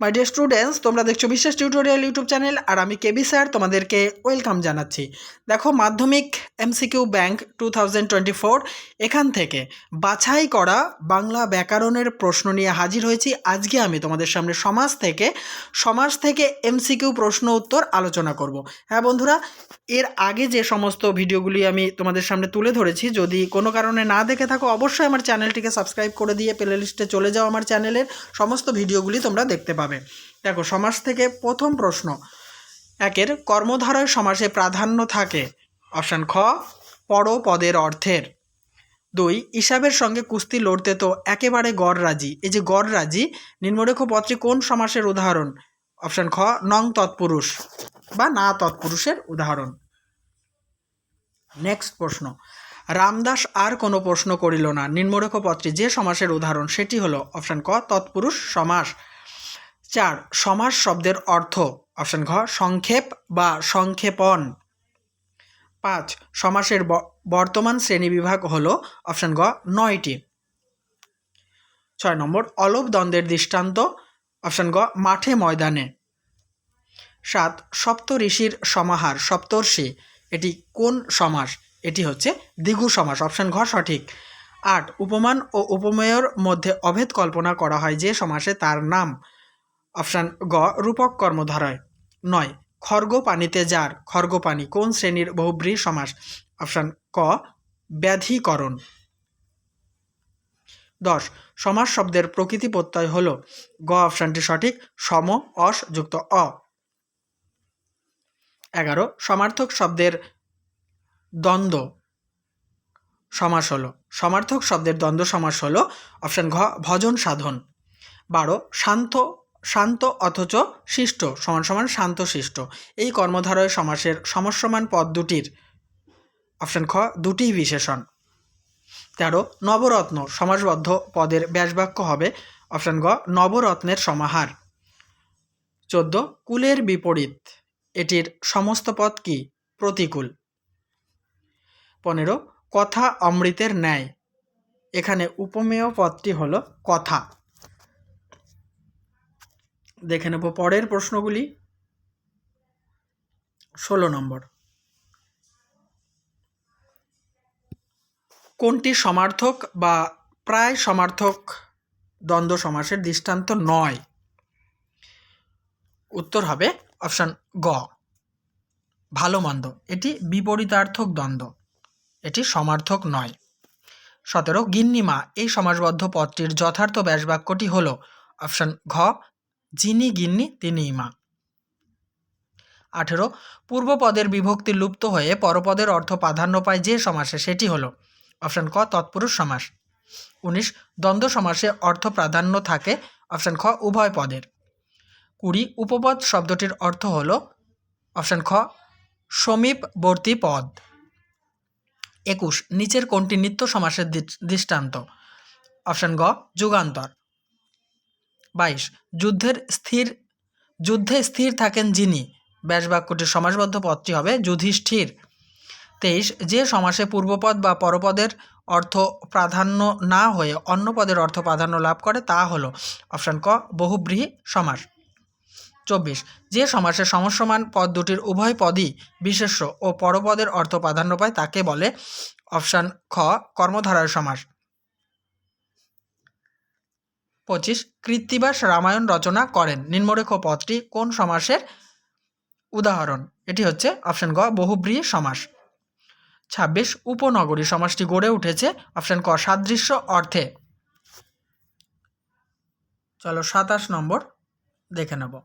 My dear students তোমরা দেখছ বিশ্বাস টিউটোরিয়াল ইউটিউব চ্যানেল আর আমি কেবি স্যার তোমাদেরকে ওয়েলকাম জানাচ্ছি। দেখো, মাধ্যমিক এমসিকিউ ব্যাংক টু এখান থেকে বাছাই করা বাংলা ব্যাকরণের প্রশ্ন নিয়ে হাজির হয়েছি। আজকে আমি তোমাদের সামনে সমাজ থেকে সমাজ থেকে এমসিকিউ প্রশ্ন উত্তর আলোচনা করব। হ্যাঁ বন্ধুরা, এর আগে যে সমস্ত ভিডিওগুলি আমি তোমাদের সামনে তুলে ধরেছি, যদি কোনো কারণে না দেখে থাকো, অবশ্যই আমার চ্যানেলটিকে সাবস্ক্রাইব করে দিয়ে প্লে লিস্টে চলে যাও আমার চ্যানেলের সমস্ত ভিডিওগুলি তোমরা দেখতে পাবে। দেখো, সমাজ থেকে প্রথম প্রশ্ন। একের কর্মধারয় সমাসে প্রাধান্য থাকে। অপশান খ পর পদের অর্থের। দুই, হিসাবের সঙ্গে কুস্তি লড়তে তো একেবারে গড় রাজি। এই যে গড় রাজি, নিম্নরেখ পত্রে কোন সমাসের উদাহরণ? অপশান খ, নং তৎপুরুষ বা না তৎপুরুষের উদাহরণ। নেক্সট প্রশ্ন। রামদাস আর কোনো প্রশ্ন করিল না। নিম্নরেখ পত্রে যে সমাসের উদাহরণ, সেটি হলো অপশান ক, তৎপুরুষ সমাস। চার, সমাস শব্দের অর্থ, অপশান ঘ, সংক্ষেপ বা সংক্ষেপণ। পাঁচ, সমাসের বর্তমান শ্রেণীবিভাগ হল, অপশান গ নয়টি। ছয় নম্বর, অলপ দ্বন্দ্বের দৃষ্টান্ত, অপশান গ মাঠে ময়দানে। সাত, সপ্ত ঋষির সমাহার, সপ্তর্ষি। এটি কোন সমাস? এটি হচ্ছে দ্বিগু সমাস, অপশান ঘ, সঠিক। আট, উপমান ও উপমেয়র মধ্যে অভেদ কল্পনা করা হয় যে সমাসে তার নাম। অপশান গ, রূপক কর্মধারয়। নয় খর্গ পানিতে যার খর্গ পানি কোন শ্রেণির বহুব্রী সমাস? অপশান ক, ব্যাধিকরণ। দশ, সমাস শব্দের প্রকৃতি প্রত্যয় হল। গ, অপশানটি সঠিক, সম, অস যুক্ত অ। এগারো, সমার্থক শব্দের দ্বন্দ্ব সমাস হলো। সমার্থক শব্দের দ্বন্দ্ব সমাস হলো, অপশান ঘ, ভজন সাধন। বারো, শান্ত শান্ত অথচ শিষ্ট সমান সমান শান্ত শিষ্ট। এই কর্মধারয় সমাসের সমস্যমান পদ দুটির অপশান খ দুটিই বিশেষণ। তেরো, নবরত্ন সমাসবদ্ধ পদের ব্যাসবাক্য হবে অপশান গ, নবরত্নের সমাহার। চোদ্দ, কুলের বিপরীত, এটির সমস্ত পদ কি? প্রতিকূল। পনেরো, কথা অমৃতের ন্যায়। এখানে উপমেয় পদটি হলো কথা। দেখে নেব। পরের প্রশ্নগুলি ষোলো নম্বর। কোনটি সমার্থক বা প্রায় সমার্থক দ্বন্দ্ব সমাসের দৃষ্টান্ত নয়? উত্তর হবে অপশান গ। ভালো মন্দ। এটি বিপরীতার্থক দ্বন্দ্ব। এটি সমার্থক নয়। সতেরো, গিন্নিমা, এই সমাসবদ্ধ পদটির যথার্থ ব্যাসবাক্যটি হল অপশান ঘ যিনি গিন্নি তিনিই মা আঠেরো, পূর্বপদের বিভক্তি লুপ্ত হয়ে পরপদের অর্থ প্রাধান্য পায় যে সমাসে, সেটি হলো অপশান ক, তৎপুরুষ সমাস। উনিশ, দ্বন্দ্ব সমাসে অর্থ প্রাধান্য থাকে অপশান খ, উভয় পদের। কুড়ি, উপপদ শব্দটির অর্থ হল অপশান খ, সমীপবর্তী পদ। একুশ, নিচের কোনটি নিত্য সমাসের দৃষ্টান্ত? অপশান গ, যুগান্তর। বাইশ। যুদ্ধের স্থির, যুদ্ধে স্থির থাকেন যিনি। ব্যাসবাক্যটির সমাসবদ্ধ পদটি হবে যুধিষ্ঠির। তেইশ, যে সমাসে পূর্বপদ বা পরপদের অর্থ প্রাধান্য না হয়ে অন্য পদের অর্থ প্রাধান্য লাভ করে, তা হলো অপশান ক বহুব্রীহি সমাস। চব্বিশ, যে সমাসে সমস্যমান পদ দুটির উভয় পদই বিশেষ্য ও পরপদের অর্থ প্রাধান্য পায়, তাকে বলে অপশান খ, কর্মধারয় সমাস। পঁচিশ কৃত্তিবাস রামায়ণ রচনা করেন। নিম্নরেখ পদটি কোন সমাসের? উদাহরণ, এটি হচ্ছে অপশান গ বহুব্রীহি সমাস। ছাব্বিশ, উপনগরী সমাসটি গড়ে উঠেছে, অপশান ক, সাদৃশ্য অর্থে। চলো সাতাশ নম্বর দেখে নেব।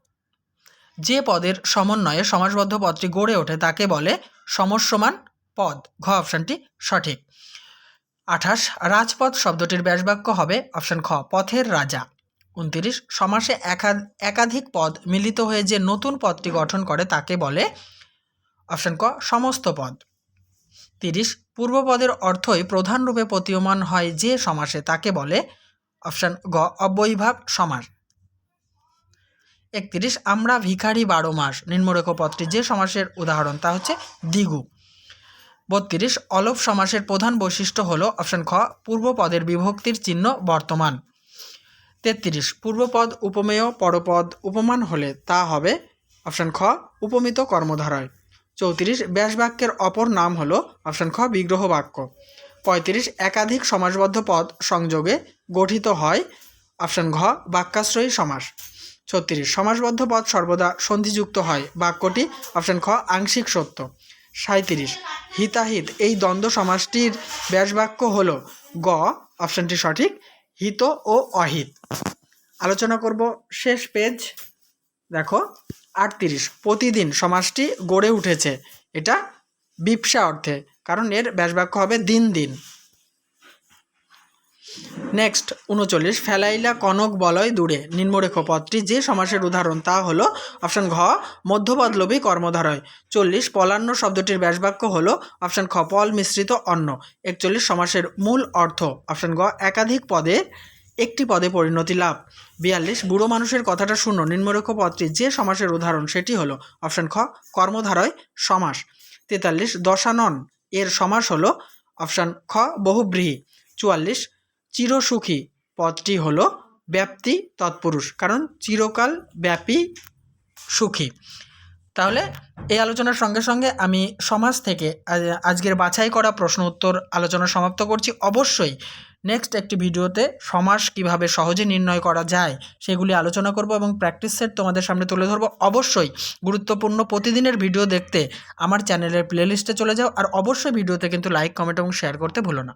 যে পদের সমন্বয়ে সমাসবদ্ধ পদটি গড়ে ওঠে তাকে বলে সমস্যমান পদ। ঘ, অপশানটি সঠিক। আঠাশ, রাজপথ শব্দটির ব্যাসবাক্য হবে অপশান খ, পথের রাজা। উনতিরিশ, সমাসে একা- একাধিক পদ মিলিত হয়ে যে নতুন পদটি গঠন করে তাকে বলে অপশান ক, সমস্ত পদ। তিরিশ পূর্বপদের অর্থই প্রধান রূপে প্রতীয়মান হয় যে সমাসে তাকে বলে অপশান গ, অব্যয়ীভাব সমাস। একত্রিশ, আমরা ভিখারি বারো মাস। নিম্নরেখ পদটি যে সমাসের উদাহরণ, তা হচ্ছে দ্বিগু বত্রিশ, অলপ সমাসের প্রধান বৈশিষ্ট্য হল অপশান খ পূর্বপদের বিভক্তির চিহ্ন বর্তমান। তেত্রিশ পূর্বপদ উপমেয়, পরপদ উপমান হলে তা হবে অপশান খ, উপমিত কর্মধারয়। চৌত্রিশ, ব্যাসবাক্যের অপর নাম হল অপশান খ বিগ্রহ বাক্য পঁয়ত্রিশ, একাধিক সমাসবদ্ধ পদ সংযোগে গঠিত হয় অপশান ঘ, বাক্যাশ্রয়ী সমাস। ছত্রিশ, সমাসবদ্ধ পদ সর্বদা সন্ধিযুক্ত হয়, বাক্যটি অপশান খ, আংশিক সত্য। সাঁত্রিশ হিতাহিত, এই দ্বন্দ্ব সমাজটির ব্যাসবাক্য হল গ, অপশানটি সঠিক, হিত ও অহিত। আলোচনা করব শেষ পেজ দেখো, আটত্রিশ, প্রতিদিন সমাজটি গড়ে উঠেছে। এটা বিপসা অর্থে, কারণ এর ব্যাসবাক্য হবে দিন দিন। নেক্সট উনচল্লিশ, ফেলাইলা কনক বলয় দূরে। নিম্নরেখ পদটি যে সমাসের উদাহরণ, তা হলো অপশান ঘ, মধ্যপদলোভী কর্মধারয়। চল্লিশ, পলান্ন শব্দটির ব্যাসবাক্য হলো অপশান খ, পল মিশ্রিত অন্ন। একচল্লিশ, সমাসের মূল অর্থ, অপশান গ একাধিক পদে একটি পদে পরিণতি লাভ। বিয়াল্লিশ, বুড়ো মানুষের কথাটা শূন্য নিম্নরেখ পদটি যে সমাসের উদাহরণ, সেটি হলো অপশান খ, কর্মধারয়, সমাস। তেতাল্লিশ, দশানন, এর সমাস হলো অপশান খ, বহুব্রীহি। চুয়াল্লিশ চিরসুখী পদটি হলো ব্যাপ্তি তৎপুরুষ, কারণ চিরকাল ব্যাপী সুখী। তাহলে এই আলোচনার সঙ্গে সঙ্গে আমি সমাজ থেকে আজকের বাছাই করা প্রশ্ন উত্তর আলোচনা সমাপ্ত করছি। অবশ্যই নেক্সট একটি ভিডিওতে সমাস কীভাবে সহজে নির্ণয় করা যায় সেগুলি আলোচনা করব এবং প্র্যাকটিস সেট তোমাদের সামনে তুলে ধরবো। অবশ্যই গুরুত্বপূর্ণ প্রতিদিনের ভিডিও দেখতে আমার চ্যানেলের প্লেলিস্টে চলে যাও। আর অবশ্যই ভিডিওতে কিন্তু লাইক কমেন্ট এবং শেয়ার করতে ভুলো না।